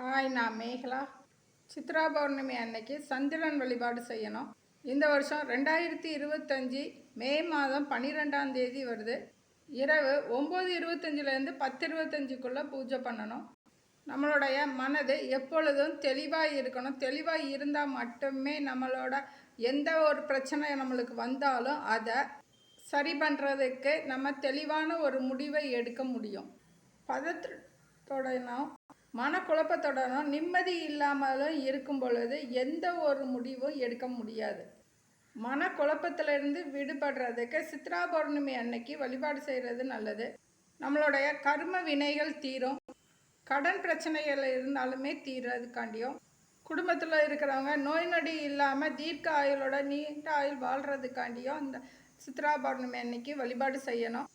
Hi நான் மேகலா. சித்ரா பௌர்ணமி அன்னைக்கு சந்திரன் வழிபாடு செய்யணும். இந்த வருஷம் ரெண்டாயிரத்தி இருபத்தஞ்சி மே மாதம் பன்னிரெண்டாம் தேதி வருது. இரவு ஒம்பது இருபத்தஞ்சிலேருந்து பத்து இருபத்தஞ்சுக்குள்ளே பூஜை பண்ணணும். நம்மளுடைய மனது எப்பொழுதும் தெளிவாக இருக்கணும். தெளிவாக இருந்தால் மட்டுமே நம்மளோட எந்த ஒரு பிரச்சனை நம்மளுக்கு வந்தாலும் அதை சரி பண்ணுறதுக்கு நம்ம தெளிவான ஒரு முடிவை எடுக்க முடியும். பதற்றத்துடனும் மனக்குழப்பத்துடனும் நிம்மதி இல்லாமலும் இருக்கும் பொழுது எந்த ஒரு முடிவும் எடுக்க முடியாது. மனக்குழப்பத்திலிருந்து விடுபடுறதுக்கு சித்ரா பௌர்ணமி அன்னைக்கு வழிபாடு செய்கிறது நல்லது. நம்மளுடைய கர்ம வினைகள் தீரும். கடன் பிரச்சனைகள் இருந்தாலுமே தீர்றதுக்காண்டியும். குடும்பத்தில் இருக்கிறவங்க நோய் நொடி இல்லாமல் தீர்க்க ஆயுளோட நீண்ட ஆயுள் வாழ்கிறதுக்காண்டியும் இந்த சித்ரா பௌர்ணமி அன்னைக்கு வழிபாடு செய்யணும்.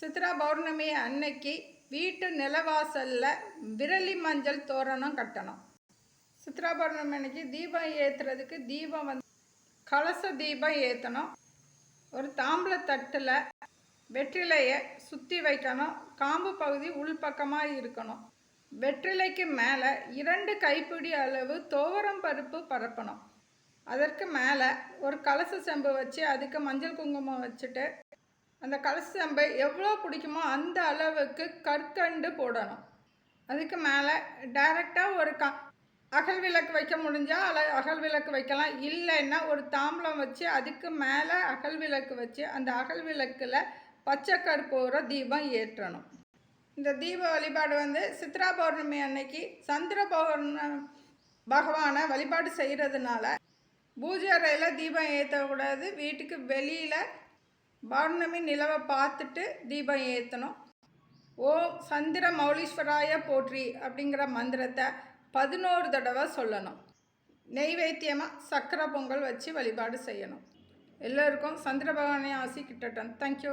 சித்ரா பௌர்ணமி அன்னைக்கு வீட்டு நிலவாசலில் விரலி மஞ்சள் தோரணம் கட்டணும். சித்ரா அன்னைக்கு தீபம் ஏற்றுறதுக்கு தீபம் வந்து கலச தீபம் ஏற்றணும் ஒரு தாம்பூல தட்டில் வெற்றிலையை சுற்றி வைக்கணும். காம்பு பகுதி உள்பக்கமாக இருக்கணும். வெற்றிலைக்கு மேலே இரண்டு கைப்பிடி அளவு துவரம் பருப்பு பரப்பணும். அதற்கு மேலே ஒரு கலச செம்பு வச்சு அதுக்கு மஞ்சள் குங்குமம் வச்சுட்டு அந்த கலசம்பை எவ்வளோ பிடிக்குமோ அந்த அளவுக்கு கற்கண்டு போடணும். அதுக்கு மேலே டைரெக்டாக ஒரு க அகல் விளக்கு வைக்க முடிஞ்சால் அல அகல் விளக்கு வைக்கலாம். இல்லைன்னா ஒரு தாம்பலம் வச்சு அதுக்கு மேலே அகல் விளக்கு வச்சு அந்த அகல் விளக்கில் பச்சை கற்பூர தீபம் ஏற்றணும். இந்த தீப வழிபாடு வந்து சித்ரா பௌர்ணமி அன்னைக்கு சந்திர பௌர்ண பகவானை வழிபாடு செய்கிறதுனால பூஜை அறையில் தீபம் ஏற்றக்கூடாது. வீட்டுக்கு வெளியில் பௌர்ணமி நிலவை பார்த்துட்டு தீபம் ஏற்றணும் ஓம் சந்திர மௌலீஸ்வராய போற்றி அப்படிங்கிற மந்திரத்தை பதினோரு தடவை சொல்லணும். நெய்வேத்தியமாக சக்கரை பொங்கல் வச்சு வழிபாடு செய்யணும். எல்லோருக்கும் சந்திர பகவானை ஆசி கிட்டட்டும் தேங்க்யூ